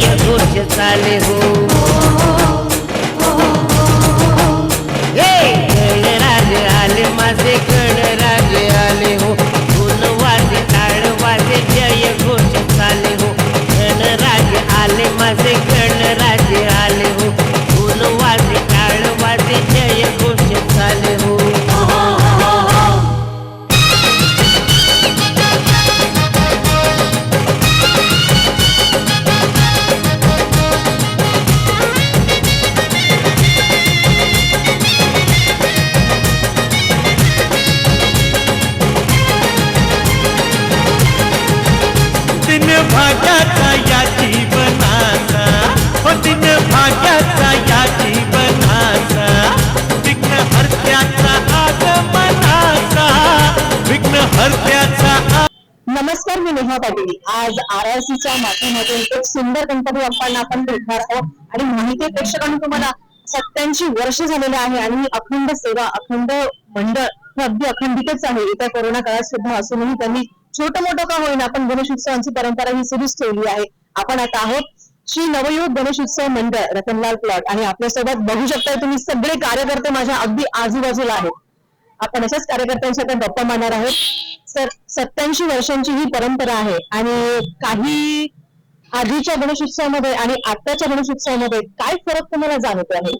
जय घोष चाले हो हे। नमस्कार पाटील. आज आर आर सीच्या माध्यमातून एक सुंदर गणपती बाप्पांना आपण भेटणार आहोत. आणि माहिती प्रेक्षकांनी तुम्हाला सत्याऐंशी वर्ष झालेले आहे आणि अखंड सेवा अखंड मंडळ हे अगदी अखंडितच आहे. येत्या कोरोना काळात सुद्धा असूनही त्यांनी छोटं मोठं का होईना आपण गणेशोत्सवांची परंपरा ही सुरूच ठेवली आहे. आपण आता आहोत श्री नवयुग गणेशोत्सव मंडळ रतनलाल प्लॉट. आणि आपल्यासोबत बघू शकताय तुम्ही सगळे कार्यकर्ते माझ्या अगदी आजूबाजूला आहेत. आपण अशाच कार्यकर्त्यांच्या आता गप्पा मारणार आहोत. सर सत्याऐंशी वर्षांची ही परंपरा आहे आणि काही आधीच्या गणेशोत्सवामध्ये आणि आताच्या गणेशोत्सवामध्ये काय फरक तुम्हाला जाणवतो आहे?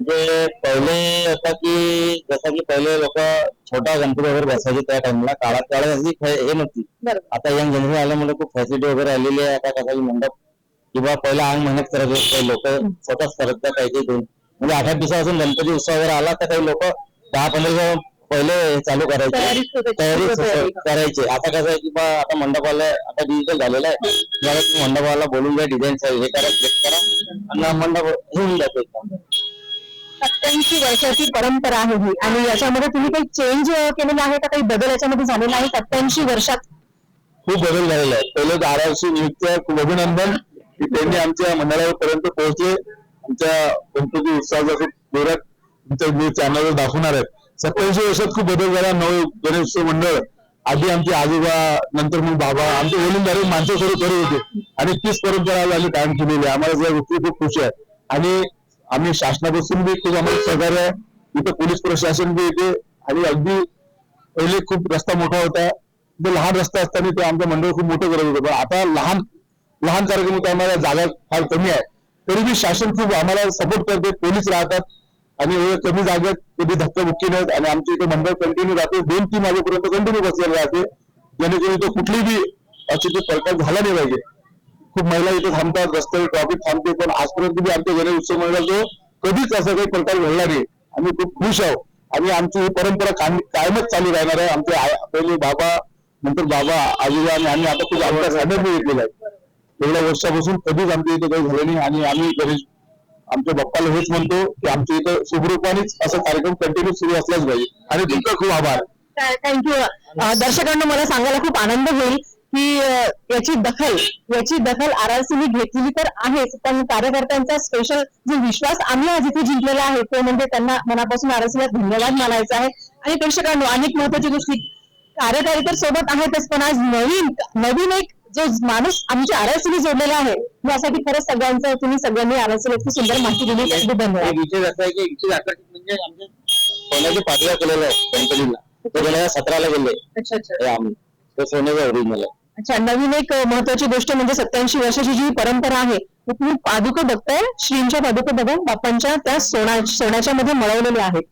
म्हणजे पहिले होता की जसं की पहिले लोक छोटा गणपती वगैरे बसायचे त्या टाइमला काळात काळात अशी फॅ- हे नव्हती. बरोबर. आता यंग जनरेशन आल्यामुळे खूप फॅसिलिटी वगैरे आलेली आहे. आता कसं की मंडप किंवा पहिला अंग मेहनत करत होते. लोक स्वतःच करत काही काही दोन म्हणजे आठ आठ दिवसापासून गणपती उत्सव वगैरे आला तर काही लोक दहा पंधरा पहिले चालू करायचे. तयारी. करायचे. आता कसं आहे की बा आता मंडपाला आता डिजिटल झालेलं आहे. तुम्ही मंडपाला बोलून घ्या डिझाईन हे करा चेक करा आणि मंडप होऊन जातो एकदम सत्याऐंशी वर्षाची परंपरा आहे ही. आणि याच्यामध्ये तुम्ही काही चेंज केलेला आहे का? काही बदल याच्यामध्ये झालेला आहे? सत्याऐंशी वर्षात? खूप बदल झालेला आहे. पहिले आरआरसी नियुक्त्या खूप अभिनंदन. की त्यांनी आमच्या मंडळापर्यंत पोहोचले. आमच्या गणपती उत्सवाचा खूप जोरात तुमच्या न्यूज चॅनलवर दाखवणार आहेत. सत्याऐंशी वर्षात खूप बदल झाला. नऊ गणेश मंडळ आधी आमचे आजोबा नंतर मग बाबा आमचे वडीलधारे माणसं सुरू करत होते. आणि तीच परंपरा आज आम्ही कायम केलेली आहे. आम्हाला या गोष्टी खूप खुशी आहे. आणि आम्ही शासनापासून बी खूप आम्हाला सहकार्य आहे. इथं पोलीस प्रशासन बी येते. आणि अगदी पहिले खूप रस्ता मोठा होता. तो लहान रस्ता असताना ते आमचं मंडळ खूप मोठं करत होतं. पण आता लहान लहान कार्यक्रम होते आम्हाला जागा फार कमी आहे. तरी बी शासन खूप आम्हाला सपोर्ट करते. पोलीस राहतात. आणि कमी जागेत कधी धक्काबुक्की नाहीत. आणि आमच्या इथे मंडळ कंटिन्यू राहते. दोन तीन वाजेपर्यंत कंटिन्यू बसलेले राहते. जेणेकरून तो कुठलीही अशी तो प्रकार झाला नाही पाहिजे. खूप महिला इथे थांबतात रस्त्यावर ट्रॉफिक थांबते. पण आजपर्यंत बी आमच्या गणेश उत्सव मंडळाचं कधीच असा काही प्रकार घडला नाही. आम्ही खूप खुश आहोत. आणि आमची ही परंपरा कायम- कायमच चालू राहणार आहे. आमचे आई- पहिले बाबा नंतर बाबा आजोबा आणि आम्ही आता खूप आमच्या साधन घेतलेला आहे एवढ्या वर्षापासून कधीच आमच्या इथे काही झालं नाही. आणि आम्ही गणेश आमच्या बाप्पाला हेच म्हणतो की आमच्या इथं सुखरूपानेच असा कार्यक्रम कंटिन्यू सुरू असलाच पाहिजे. आणि तुमचा खूप आभार. थँक्यू दर्शकांना मला सांगायला खूप आनंद होईल की याची दखल याची दखल आर आर सीने घेतलेली तर आहेच पण कार्यकर्त्यांचा स्पेशल जो विश्वास आम्ही आज इथे जिंकलेला आहे तो म्हणजे त्यांना मनापासून आर आर सीला धन्यवाद मानायचा आहे. आणि प्रेक्षकांनो अनेक महत्वाची गोष्टी. कार्यकारी तर सोबत आहेतच पण आज नवीन नवीन एक जो माणूस आमच्या आर आर सीने जोडलेला आहे यासाठी खरंच सगळ्यांचं तुम्ही सगळ्यांनी आर आर सीला इतकी सुंदर माहिती दिली त्यासाठी धन्यवाद. विशेष असा आहे की आकर्षित म्हणजे आमच्या सोन्याचे पाठव्या केलेलं आहे गणपतीला. ते गेल्या सतराला गेले. अच्छा अच्छा. आम्ही. ते सोन्याचं ओरिजिनल आहे अच्छा नवीन एक महत्वाची गोष्ट म्हणजे सत्याऐंशी वर्षाची जी परंपरा आहे ती तुम्ही पादुका बघताय श्रींच्या पादुका बघा बाप्पांच्या त्या सोना सोन्याच्या मध्ये मळवलेल्या आहेत.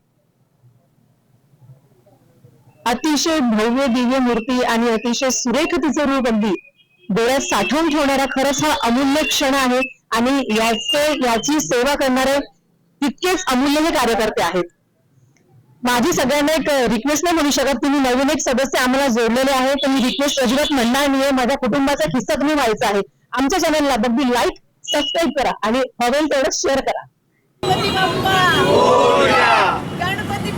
अतिशय भव्य दिव्य मूर्ती आणि अतिशय सुरेख तिचं रूप अगदी डोळ्यात साठवून ठेवणारा खरंच हा अमूल्य क्षण आहे आणि याचे याची सेवा करणारे तितकेच अमूल्य हे कार्यकर्ते आहेत. माझी सगळ्यांना एक रिक्वेस्ट नाही म्हणू शकत तुम्ही नवीन एक सदस्य आम्हाला जोडलेले आहे तर मी रिक्वेस्ट अजिबात म्हणणार नाहीये माझ्या कुटुंबाचा हिस्सा तुम्ही व्हायचा आहे. आमच्या चॅनलला अगदी लाईक सबस्क्राईब करा आणि हवेल तेवढं शेअर करा. गणपती बाप्पा! गणपती